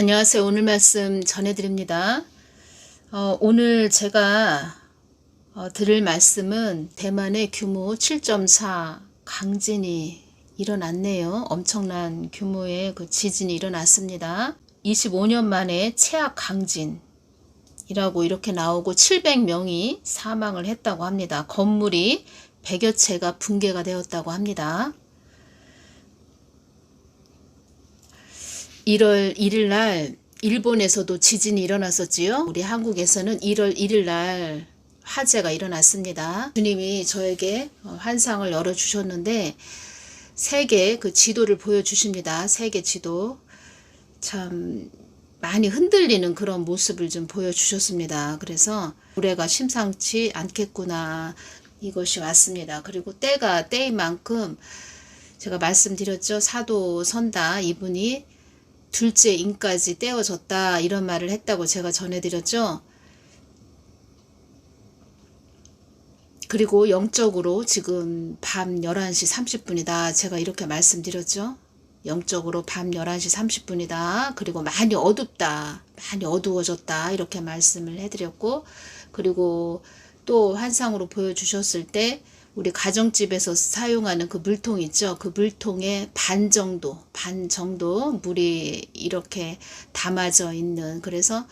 안녕하세요. 오늘 말씀 전해드립니다. 어, 오늘 제가 어, 드릴 말씀은 대만의 규모 7.4 강진이 일어났네요. 엄청난 규모의 그 지진이 일어났습니다. 25년 만에 최악 강진이라고 이렇게 나오고 700명이 사망을 했다고 합니다. 건물이 100여 채가 붕괴가 되었다고 합니다. 1월 1일 날 일본에서도 지진이 일어났었지요. 우리 한국에서는 1월 1일 날 화재가 일어났습니다. 주님이 저에게 어, 환상을 열어 주셨는데 세계 그 지도를 보여 주십니다. 세계 지도. 참 많이 흔들리는 그런 모습을 좀 보여 주셨습니다. 그래서 올해가 심상치 않겠구나 이것이 왔습니다. 그리고 때가 때인 만큼 제가 말씀드렸죠. 사도 선다 이분이 둘째 인까지 떼어졌다 이런 말을 했다고 제가 전해드렸죠. 그리고 영적으로 지금 밤 11시 30분이다. 제가 이렇게 말씀드렸죠. 영적으로 밤 11시 30분이다. 그리고 많이 어둡다. 많이 어두워졌다. 이렇게 말씀을 해드렸고, 그리고 또 환상으로 보여주셨을 때, 우리 가정집에서 사용하는 그 물통 있죠. 그 물통의 반 정도, 반 정도 물이 이렇게 담아져 있는, 그래서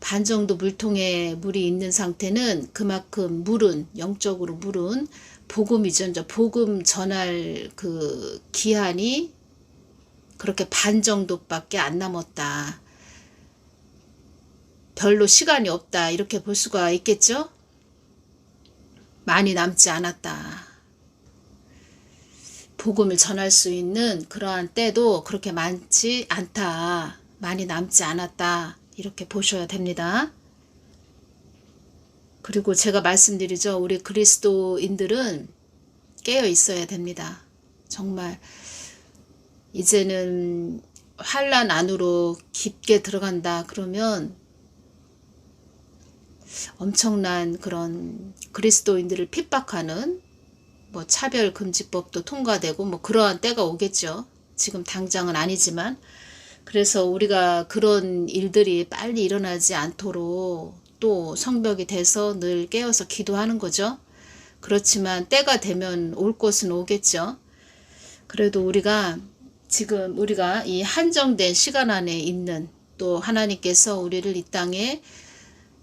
반 정도 물통에 물이 있는 상태는 그만큼 물은, 영적으로 물은 복음이죠. 이제 복음 전할 그 기한이 그렇게 반 정도밖에 안 남았다. 별로 시간이 없다. 이렇게 볼 수가 있겠죠? 많이 남지 않았다. 복음을 전할 수 있는 그러한 때도 그렇게 많지 않다. 많이 남지 않았다. 이렇게 보셔야 됩니다. 그리고 제가 말씀드리죠. 우리 그리스도인들은 깨어 있어야 됩니다. 정말 이제는 환란 안으로 깊게 들어간다 그러면 엄청난 그런 그리스도인들을 핍박하는 뭐 차별 금지법도 통과되고 뭐 그러한 때가 오겠죠. 지금 당장은 아니지만 그래서 우리가 그런 일들이 빨리 일어나지 않도록 또 성벽이 돼서 늘 깨어서 기도하는 거죠. 그렇지만 때가 되면 올 것은 오겠죠. 그래도 우리가 지금 우리가 이 한정된 시간 안에 있는 또 하나님께서 우리를 이 땅에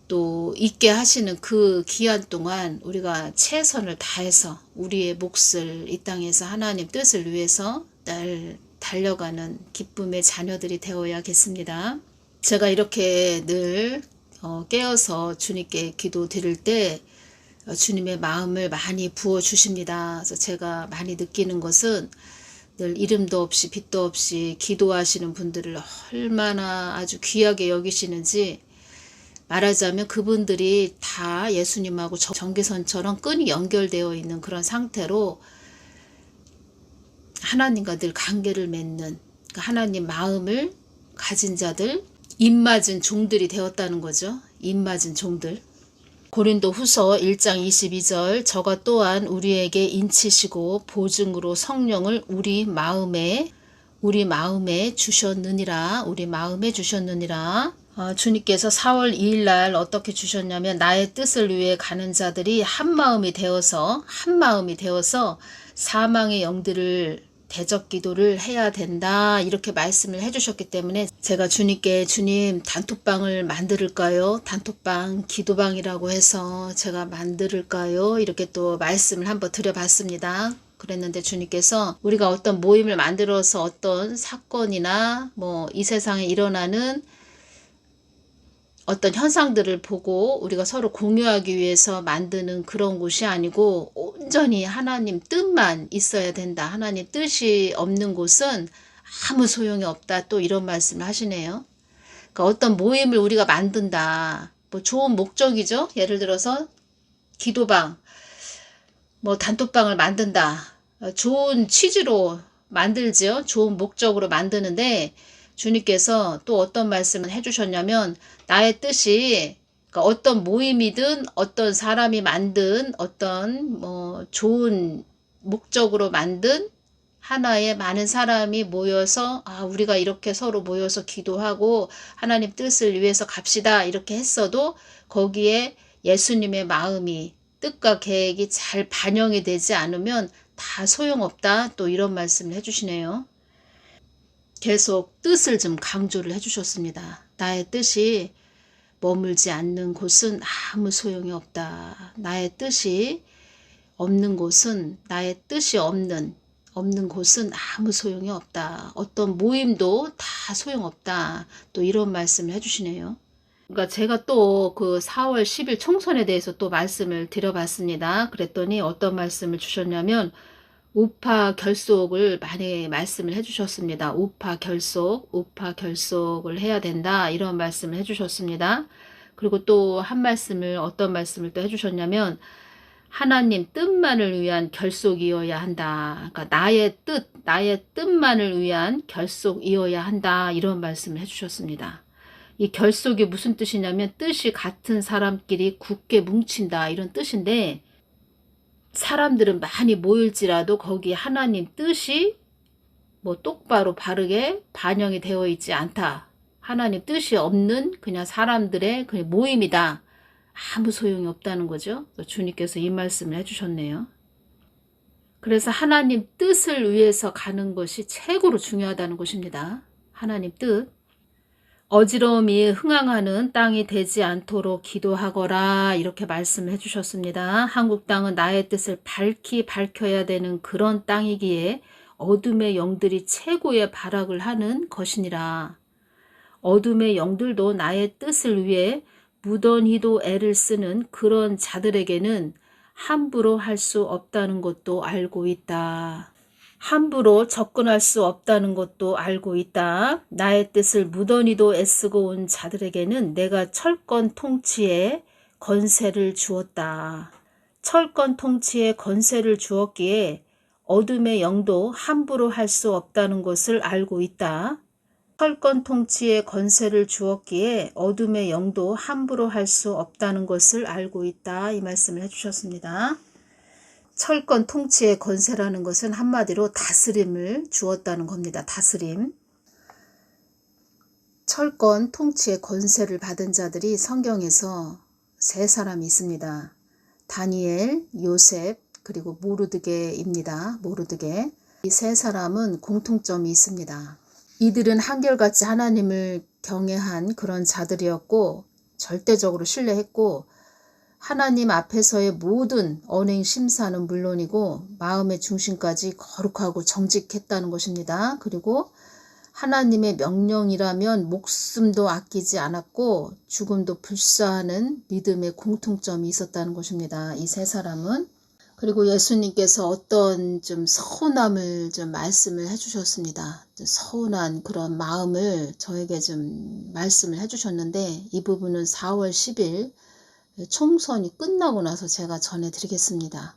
또 있게 하시는 그 기한 동안 우리가 최선을 다해서 우리의 몫을 이 땅에서 하나님 뜻을 위해서 늘 달려가는 기쁨의 자녀들이 되어야겠습니다. 제가 이렇게 늘 어, 깨어서 주님께 기도 드릴 때 어, 주님의 마음을 많이 부어 주십니다. 그래서 제가 많이 느끼는 것은 늘 이름도 없이 빛도 없이 기도하시는 분들을 얼마나 아주 귀하게 여기시는지 말하자면 그분들이 다 예수님하고 전계선처럼 끈이 연결되어 있는 그런 상태로 하나님과 늘 관계를 맺는 그 하나님 마음을 가진 자들 입맞은 종들이 되었다는 거죠. 입맞은 종들. 고린도 후서 1장 22절 저가 또한 우리에게 인치시고 보증으로 성령을 우리 마음에 우리 마음에 주셨느니라 우리 마음에 주셨느니라 어, 주님께서 4월 2일 날 어떻게 주셨냐면 나의 뜻을 위해 가는 자들이 한 마음이 되어서 한 마음이 되어서 사망의 영들을 대적 기도를 해야 된다 이렇게 말씀을 해주셨기 때문에 제가 주님께 주님 단톡방을 만들까요? 단톡방 기도방이라고 해서 제가 만들까요? 이렇게 또 말씀을 한번 드려봤습니다. 그랬는데 주님께서 우리가 어떤 모임을 만들어서 어떤 사건이나 뭐 이 세상에 일어나는 어떤 현상들을 보고 우리가 서로 공유하기 위해서 만드는 그런 곳이 아니고 온전히 하나님 뜻만 있어야 된다. 하나님 뜻이 없는 곳은 아무 소용이 없다. 또 이런 말씀을 하시네요. 그러니까 어떤 모임을 우리가 만든다. 뭐 좋은 목적이죠. 예를 들어서 기도방, 뭐 단톡방을 만든다. 좋은 취지로 만들지요. 좋은 목적으로 만드는데 주님께서 또 어떤 말씀을 해주셨냐면 나의 뜻이 그러니까 어떤 모임이든 어떤 사람이 만든 어떤 뭐 좋은 목적으로 만든 하나의 많은 사람이 모여서 아 우리가 이렇게 서로 모여서 기도하고 하나님 뜻을 위해서 갑시다 이렇게 했어도 거기에 예수님의 마음이 뜻과 계획이 잘 반영이 되지 않으면 다 소용없다 또 이런 말씀을 해주시네요. 계속 뜻을 좀 강조를 해주셨습니다. 나의 뜻이 머물지 않는 곳은 아무 소용이 없다. 나의 뜻이 없는 곳은 나의 뜻이 없는 없는 곳은 아무 소용이 없다. 어떤 모임도 다 소용없다. 또 이런 말씀을 해주시네요. 그러니까 제가 또 그 4월 10일 총선에 대해서 또 말씀을 드려봤습니다. 그랬더니 어떤 말씀을 주셨냐면 우파 결속을 많이 말씀을 해주셨습니다. 우파 결속, 우파 결속을 해야 된다 이런 말씀을 해주셨습니다. 그리고 또 한 말씀을 어떤 말씀을 또 해주셨냐면 하나님 뜻만을 위한 결속이어야 한다. 그러니까 나의 뜻, 나의 뜻만을 위한 결속이어야 한다. 이런 말씀을 해주셨습니다. 이 결속이 무슨 뜻이냐면 뜻이 같은 사람끼리 굳게 뭉친다. 이런 뜻인데 사람들은 많이 모일지라도 거기 하나님 뜻이 뭐 똑바로 바르게 반영이 되어 있지 않다. 하나님 뜻이 없는 그냥 사람들의 그냥 모임이다. 아무 소용이 없다는 거죠. 주님께서 이 말씀을 해주셨네요. 그래서 하나님 뜻을 위해서 가는 것이 최고로 중요하다는 것입니다. 하나님 뜻. 어지러움이 흥황하는 땅이 되지 않도록 기도하거라 이렇게 말씀해 주셨습니다. 한국 땅은 나의 뜻을 밝히 밝혀야 되는 그런 땅이기에 어둠의 영들이 최고의 발악을 하는 것이니라. 어둠의 영들도 나의 뜻을 위해 무던히도 애를 쓰는 그런 자들에게는 함부로 할 수 없다는 것도 알고 있다. 함부로 접근할 수 없다는 것도 알고 있다. 나의 뜻을 무던히도 애쓰고 온 자들에게는 내가 철권 통치에 건세를 주었다. 철권 통치에 건세를 주었기에 어둠의 영도 함부로 할 수 없다는 것을 알고 있다. 철권 통치에 건세를 주었기에 어둠의 영도 함부로 할 수 없다는 것을 알고 있다. 이 말씀을 해주셨습니다. 철권 통치의 건세라는 것은 한마디로 다스림을 주었다는 겁니다. 다스림. 철권 통치의 건세를 받은 자들이 성경에서 세 사람이 있습니다. 다니엘, 요셉, 그리고 모르드게입니다. 모르드게. 이 세 사람은 공통점이 있습니다. 이들은 한결같이 하나님을 경외한 그런 자들이었고 절대적으로 신뢰했고 하나님 앞에서의 모든 언행 심사는 물론이고 마음의 중심까지 거룩하고 정직했다는 것입니다. 그리고 하나님의 명령이라면 목숨도 아끼지 않았고 죽음도 불사하는 믿음의 공통점이 있었다는 것입니다. 이 세 사람은 그리고 예수님께서 어떤 좀 서운함을 좀 말씀을 해주셨습니다. 서운한 그런 마음을 저에게 좀 말씀을 해주셨는데 이 부분은 4월 10일 총선이 끝나고 나서 제가 전해드리겠습니다.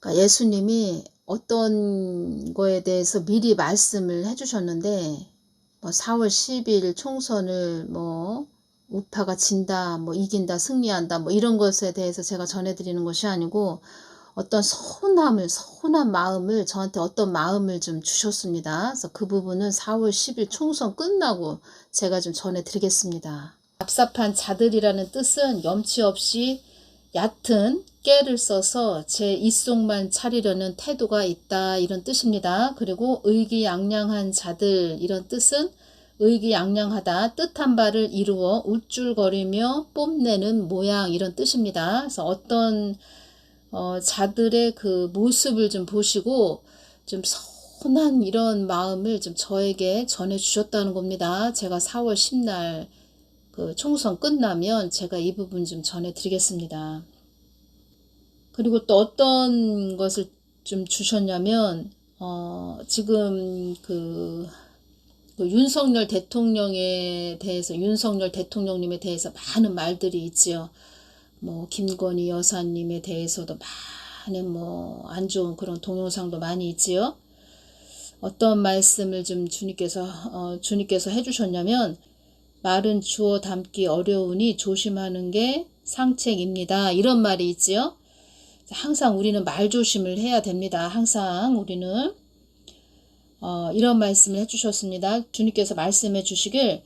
그러니까 예수님이 어떤 거에 대해서 미리 말씀을 해주셨는데 뭐 4월 10일 총선을 뭐 우파가 진다, 뭐 이긴다, 승리한다, 뭐 이런 것에 대해서 제가 전해드리는 것이 아니고 어떤 서운함을, 서운한 마음을 저한테 어떤 마음을 좀 주셨습니다. 그래서 그 부분은 4월 10일 총선 끝나고 제가 좀 전해드리겠습니다. 답삽한 자들이라는 뜻은 염치 없이 얕은 깨를 써서 제 입속만 차리려는 태도가 있다 이런 뜻입니다. 그리고 의기양양한 자들 이런 뜻은 의기양양하다 뜻한 바를 이루어 우쭐거리며 뽐내는 모양 이런 뜻입니다. 그래서 어떤 어, 자들의 그 모습을 좀 보시고 좀 선한 이런 마음을 좀 저에게 전해 주셨다는 겁니다. 제가 4월 10날 그 총선 끝나면 제가 이 부분 좀 전해드리겠습니다. 그리고 또 어떤 것을 좀 주셨냐면 어, 지금 그, 그 윤석열 대통령에 대해서 윤석열 대통령님에 대해서 많은 말들이 있지요. 뭐 김건희 여사님에 대해서도 많은 뭐 안 좋은 그런 동영상도 많이 있지요. 어떤 말씀을 좀 주님께서 어, 주님께서 해주셨냐면 말은 주어 담기 어려우니 조심하는 게 상책입니다. 이런 말이 있지요. 항상 우리는 말 조심을 해야 됩니다. 항상 우리는 어, 이런 말씀을 해주셨습니다. 주님께서 말씀해 주시길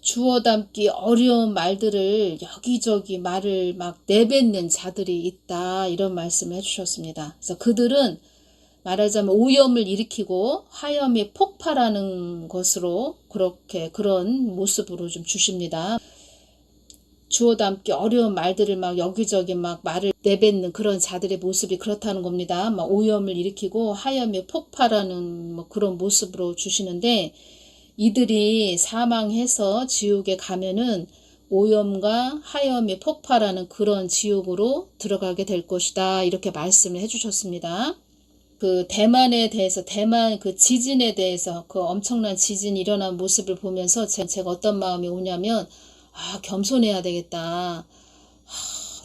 주워 담기 어려운 말들을 여기저기 말을 막 내뱉는 자들이 있다. 이런 말씀을 해주셨습니다. 그래서 그들은 말하자면 오염을 일으키고 화염이 폭발하는 것으로 그렇게 그런 모습으로 좀 주십니다. 주워 담기 어려운 말들을 막 여기저기 막 말을 내뱉는 그런 자들의 모습이 그렇다는 겁니다. 막 오염을 일으키고 하염이 폭발하는 뭐 그런 모습으로 주시는데 이들이 사망해서 지옥에 가면은 오염과 하염이 폭발하는 그런 지옥으로 들어가게 될 것이다. 이렇게 말씀을 해주셨습니다. 그 대만에 대해서 대만 그 지진에 대해서 그 엄청난 지진이 일어난 모습을 보면서 제가 어떤 마음이 오냐면 아 겸손해야 되겠다. 아,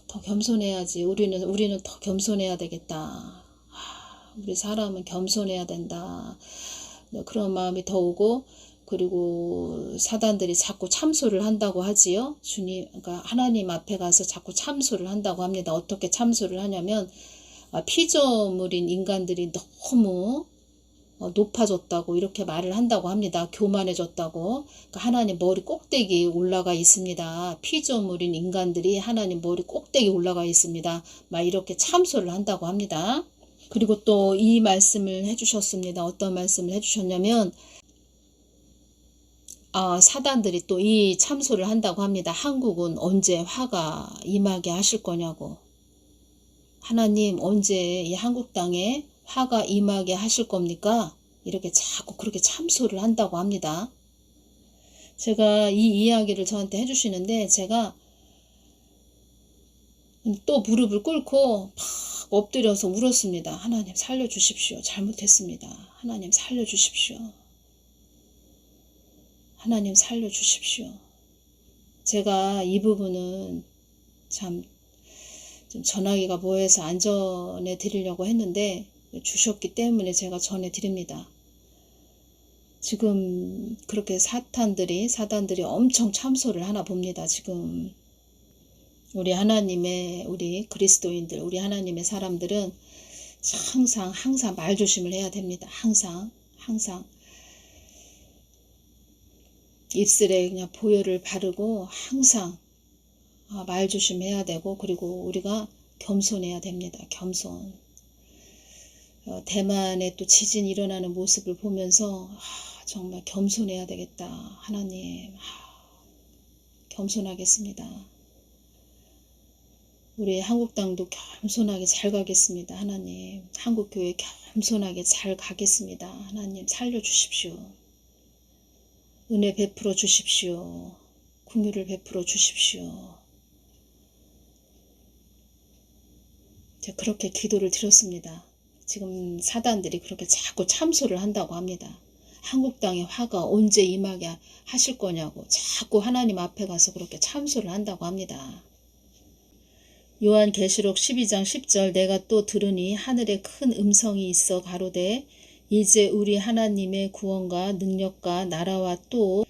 더 겸손해야지. 우리는 우리는 더 겸손해야 되겠다. 아, 우리 사람은 겸손해야 된다. 네, 그런 마음이 더 오고 그리고 사단들이 자꾸 참소를 한다고 하지요. 주님, 그러니까 하나님 앞에 가서 자꾸 참소를 한다고 합니다. 어떻게 참소를 하냐면 아, 피조물인 인간들이 너무 어, 높아졌다고 이렇게 말을 한다고 합니다. 교만해졌다고. 그러니까 하나님 머리 꼭대기에 올라가 있습니다. 피조물인 인간들이 하나님 머리 꼭대기에 올라가 있습니다. 막 이렇게 참소를 한다고 합니다. 그리고 또 이 말씀을 해주셨습니다. 어떤 말씀을 해주셨냐면 아, 사단들이 또 이 참소를 한다고 합니다. 한국은 언제 화가 임하게 하실 거냐고. 하나님 언제 이 한국 땅에 화가 임하게 하실 겁니까? 이렇게 자꾸 그렇게 참소를 한다고 합니다. 제가 이 이야기를 저한테 해주시는데 제가 또 무릎을 꿇고 팍 엎드려서 울었습니다. 하나님 살려주십시오. 잘못했습니다. 하나님 살려주십시오. 하나님 살려주십시오. 제가 이 부분은 참 좀 전화기가 뭐해서 안 전해 드리려고 했는데 주셨기 때문에 제가 전해 드립니다. 지금 그렇게 사탄들이 사단들이 엄청 참소를 하나 봅니다. 지금 우리 하나님의 우리 그리스도인들 우리 하나님의 사람들은 항상 항상 말 조심을 해야 됩니다. 항상 항상 입술에 그냥 보혈을 바르고 항상 아, 말 조심해야 되고 그리고 우리가 겸손해야 됩니다. 겸손. 어, 대만에 또 지진 일어나는 모습을 보면서 아, 정말 겸손해야 되겠다. 하나님 아, 겸손하겠습니다. 우리 한국 땅도 겸손하게 잘 가겠습니다. 하나님 한국 교회 겸손하게 잘 가겠습니다. 하나님 살려주십시오. 은혜 베풀어 주십시오. 궁유를 베풀어 주십시오. 제가 그렇게 기도를 드렸습니다. 지금 사단들이 그렇게 자꾸 참소를 한다고 합니다. 한국 땅에 화가 언제 임하게 하실 거냐고 자꾸 하나님 앞에 가서 그렇게 참소를 한다고 합니다. 요한 계시록 12장 10절 내가 또 들으니 하늘에 큰 음성이 있어 가로되 이제 우리 하나님의 구원과 능력과 나라와 또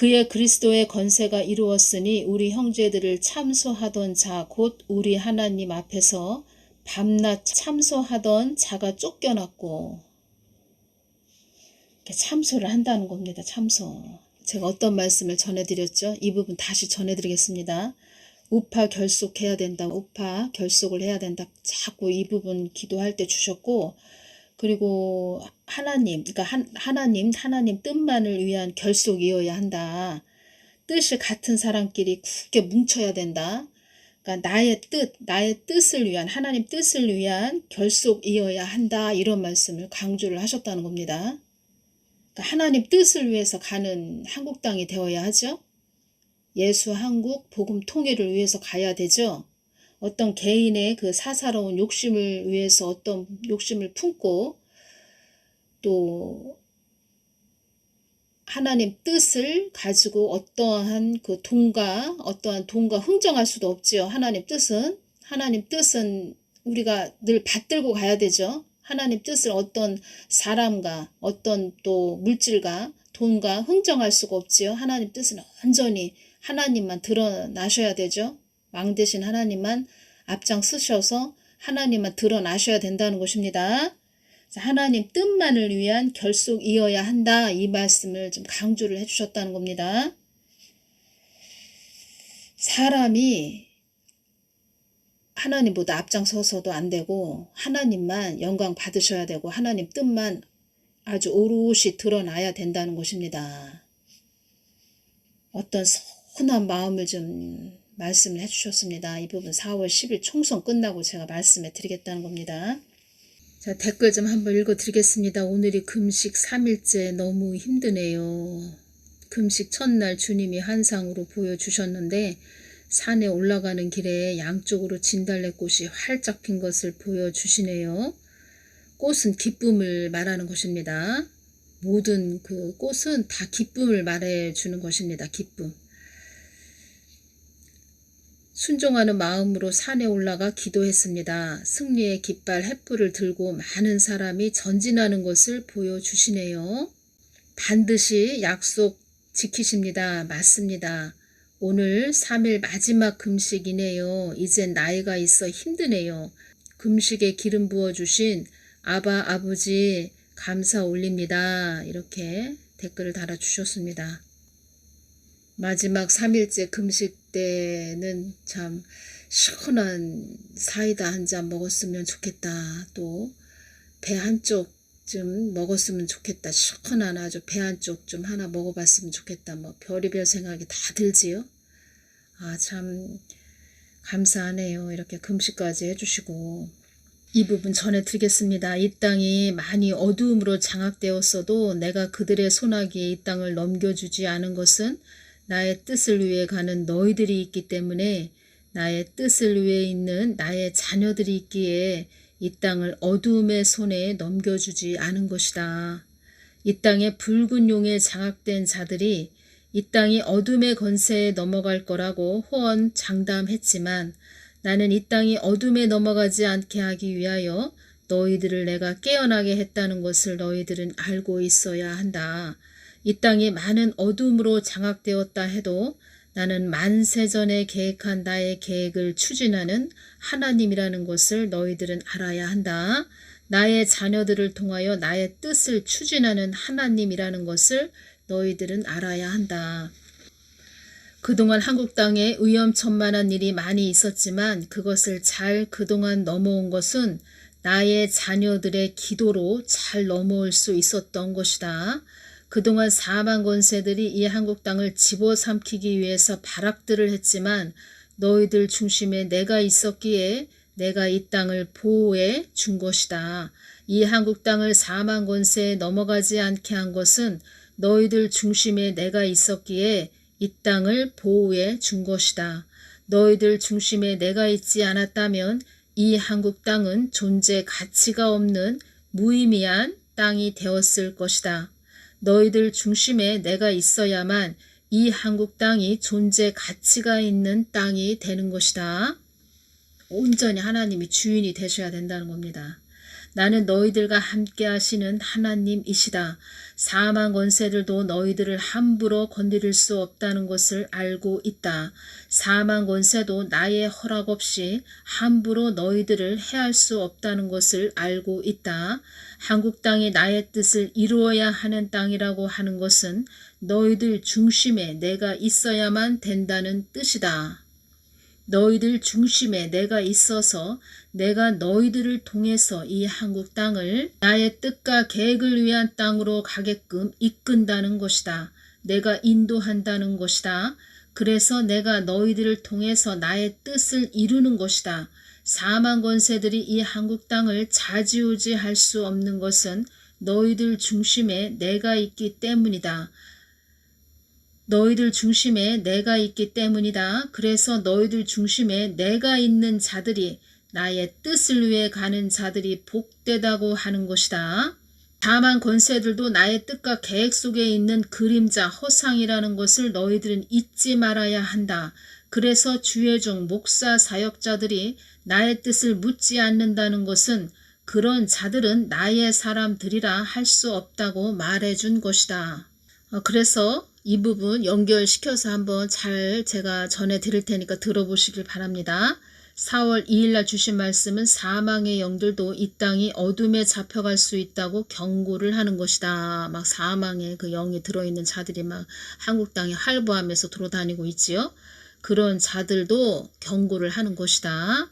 그의 그리스도의 건세가 이루었으니 우리 형제들을 참소하던 자 곧 우리 하나님 앞에서 밤낮 참소하던 자가 쫓겨났고 참소를 한다는 겁니다. 참소. 제가 어떤 말씀을 전해드렸죠? 이 부분 다시 전해드리겠습니다. 우파 결속해야 된다. 우파 결속을 해야 된다. 자꾸 이 부분 기도할 때 주셨고 그리고 하나님, 그러니까 한, 하나님, 하나님 뜻만을 위한 결속이어야 한다. 뜻이 같은 사람끼리 굳게 뭉쳐야 된다. 그러니까 나의 뜻, 나의 뜻을 위한 하나님 뜻을 위한 결속이어야 한다. 이런 말씀을 강조를 하셨다는 겁니다. 그러니까 하나님 뜻을 위해서 가는 한국 땅이 되어야 하죠. 예수 한국 복음 통일을 위해서 가야 되죠. 어떤 개인의 그 사사로운 욕심을 위해서 어떤 욕심을 품고 또 하나님 뜻을 가지고 어떠한 그 돈과 어떠한 돈과 흥정할 수도 없지요. 하나님 뜻은 하나님 뜻은 우리가 늘 받들고 가야 되죠. 하나님 뜻을 어떤 사람과 어떤 또 물질과 돈과 흥정할 수가 없지요. 하나님 뜻은 온전히 하나님만 드러나셔야 되죠. 왕 대신 하나님만 앞장 쓰셔서 하나님만 드러나셔야 된다는 것입니다. 자, 하나님 뜻만을 위한 결속이어야 한다. 이 말씀을 좀 강조를 해주셨다는 겁니다. 사람이 하나님보다 앞장서서도 안 되고 하나님만 영광 받으셔야 되고 하나님 뜻만 아주 오롯이 드러나야 된다는 것입니다. 어떤 선한 마음을 좀 말씀을 해주셨습니다. 이 부분 4월 10일 총선 끝나고 제가 말씀해 드리겠다는 겁니다. 자, 댓글 좀 한번 읽어 드리겠습니다. 오늘이 금식 3일째 너무 힘드네요. 금식 첫날 주님이 한상으로 보여주셨는데 산에 올라가는 길에 양쪽으로 진달래꽃이 활짝 핀 것을 보여주시네요. 꽃은 기쁨을 말하는 것입니다. 모든 그 꽃은 다 기쁨을 말해주는 것입니다. 기쁨. 순종하는 마음으로 산에 올라가 기도했습니다. 승리의 깃발 횃불을 들고 많은 사람이 전진하는 것을 보여주시네요. 반드시 약속 지키십니다. 맞습니다. 오늘 3일 마지막 금식이네요. 이젠 나이가 있어 힘드네요. 금식에 기름 부어주신 아바 아버지 감사 올립니다. 이렇게 댓글을 달아주셨습니다. 마지막 3일째 금식 때는 참 시원한 사이다 한 잔 먹었으면 좋겠다. 또 배 한쪽 좀 먹었으면 좋겠다. 시원한 아주 배 한쪽 좀 하나 먹어봤으면 좋겠다. 뭐 별의별 생각이 다 들지요. 아 참 감사하네요. 이렇게 금식까지 해주시고 이 부분 전해드리겠습니다. 이 땅이 많이 어두움으로 장악되었어도 내가 그들의 손아귀에 이 땅을 넘겨주지 않은 것은 나의 뜻을 위해 가는 너희들이 있기 때문에 나의 뜻을 위해 있는 나의 자녀들이 있기에 이 땅을 어두움의 손에 넘겨주지 않은 것이다. 이 땅에 붉은 용에 장악된 자들이 이 땅이 어둠의 건세에 넘어갈 거라고 호언 장담했지만 나는 이 땅이 어둠에 넘어가지 않게 하기 위하여 너희들을 내가 깨어나게 했다는 것을 너희들은 알고 있어야 한다. 이 땅이 많은 어둠으로 장악되었다 해도 나는 만세전에 계획한 나의 계획을 추진하는 하나님이라는 것을 너희들은 알아야 한다. 나의 자녀들을 통하여 나의 뜻을 추진하는 하나님이라는 것을 너희들은 알아야 한다. 그동안 한국 땅에 위험천만한 일이 많이 있었지만 그것을 잘 그동안 넘어온 것은 나의 자녀들의 기도로 잘 넘어올 수 있었던 것이다. 그동안 사망 권세들이 이 한국 땅을 집어삼키기 위해서 발악들을 했지만 너희들 중심에 내가 있었기에 내가 이 땅을 보호해 준 것이다. 이 한국 땅을 사망 권세에 넘어가지 않게 한 것은 너희들 중심에 내가 있었기에 이 땅을 보호해 준 것이다. 너희들 중심에 내가 있지 않았다면 이 한국 땅은 존재 가치가 없는 무의미한 땅이 되었을 것이다. 너희들 중심에 내가 있어야만 이 한국 땅이 존재 가치가 있는 땅이 되는 것이다. 온전히 하나님이 주인이 되셔야 된다는 겁니다. 나는 너희들과 함께 하시는 하나님이시다. 사망 권세들도 너희들을 함부로 건드릴 수 없다는 것을 알고 있다. 사망 권세도 나의 허락 없이 함부로 너희들을 해할 수 없다는 것을 알고 있다. 한국 땅이 나의 뜻을 이루어야 하는 땅이라고 하는 것은 너희들 중심에 내가 있어야만 된다는 뜻이다. 너희들 중심에 내가 있어서 내가 너희들을 통해서 이 한국 땅을 나의 뜻과 계획을 위한 땅으로 가게끔 이끈다는 것이다. 내가 인도한다는 것이다. 그래서 내가 너희들을 통해서 나의 뜻을 이루는 것이다. 사망 권세들이 이 한국 땅을 자지우지할 수 없는 것은 너희들 중심에 내가 있기 때문이다. 너희들 중심에 내가 있기 때문이다. 그래서 너희들 중심에 내가 있는 자들이 나의 뜻을 위해 가는 자들이 복되다고 하는 것이다. 다만 권세들도 나의 뜻과 계획 속에 있는 그림자 허상이라는 것을 너희들은 잊지 말아야 한다. 그래서 주의 종 목사 사역자들이 나의 뜻을 묻지 않는다는 것은 그런 자들은 나의 사람들이라 할 수 없다고 말해준 것이다. 어, 그래서 이 부분 연결시켜서 한번 잘 제가 전해 드릴 테니까 들어보시길 바랍니다. 4월 2일 날 주신 말씀은 사망의 영들도 이 땅이 어둠에 잡혀갈 수 있다고 경고를 하는 것이다. 막 사망의 그 영이 들어있는 자들이 막 한국 땅에 할부하면서 돌아다니고 있지요. 그런 자들도 경고를 하는 것이다.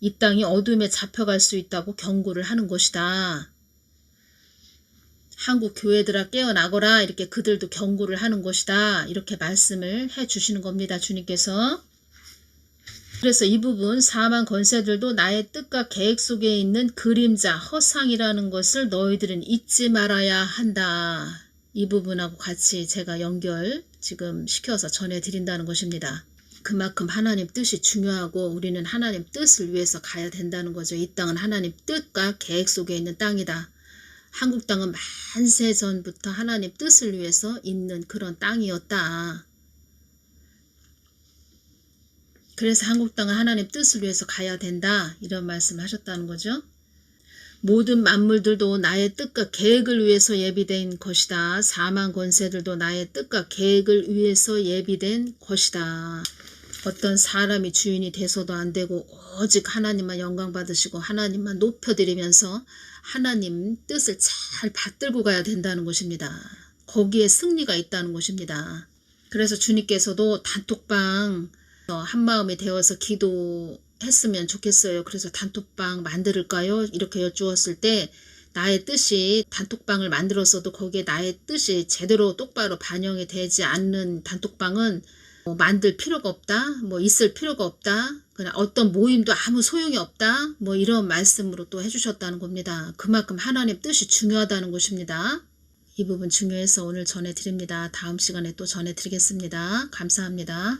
이 땅이 어둠에 잡혀갈 수 있다고 경고를 하는 것이다. 한국 교회들아 깨어나거라 이렇게 그들도 경고를 하는 것이다. 이렇게 말씀을 해 주시는 겁니다. 주님께서. 그래서 이 부분 사망 권세들도 나의 뜻과 계획 속에 있는 그림자 허상이라는 것을 너희들은 잊지 말아야 한다. 이 부분하고 같이 제가 연결 지금 시켜서 전해드린다는 것입니다. 그만큼 하나님 뜻이 중요하고 우리는 하나님 뜻을 위해서 가야 된다는 거죠. 이 땅은 하나님 뜻과 계획 속에 있는 땅이다. 한국 땅은 만세 전부터 하나님 뜻을 위해서 있는 그런 땅이었다. 그래서 한국 땅은 하나님 뜻을 위해서 가야 된다. 이런 말씀을 하셨다는 거죠. 모든 만물들도 나의 뜻과 계획을 위해서 예비된 것이다. 사망 권세들도 나의 뜻과 계획을 위해서 예비된 것이다. 어떤 사람이 주인이 돼서도 안 되고 오직 하나님만 영광 받으시고 하나님만 높여드리면서 하나님 뜻을 잘 받들고 가야 된다는 것입니다. 거기에 승리가 있다는 것입니다. 그래서 주님께서도 단톡방 한 마음이 되어서 기도했으면 좋겠어요. 그래서 단톡방 만들까요? 이렇게 여쭈었을 때 나의 뜻이 단톡방을 만들었어도 거기에 나의 뜻이 제대로 똑바로 반영이 되지 않는 단톡방은 뭐 만들 필요가 없다, 뭐 있을 필요가 없다, 그냥 어떤 모임도 아무 소용이 없다, 뭐 이런 말씀으로 또 해주셨다는 겁니다. 그만큼 하나님 뜻이 중요하다는 것입니다. 이 부분 중요해서 오늘 전해드립니다. 다음 시간에 또 전해드리겠습니다. 감사합니다.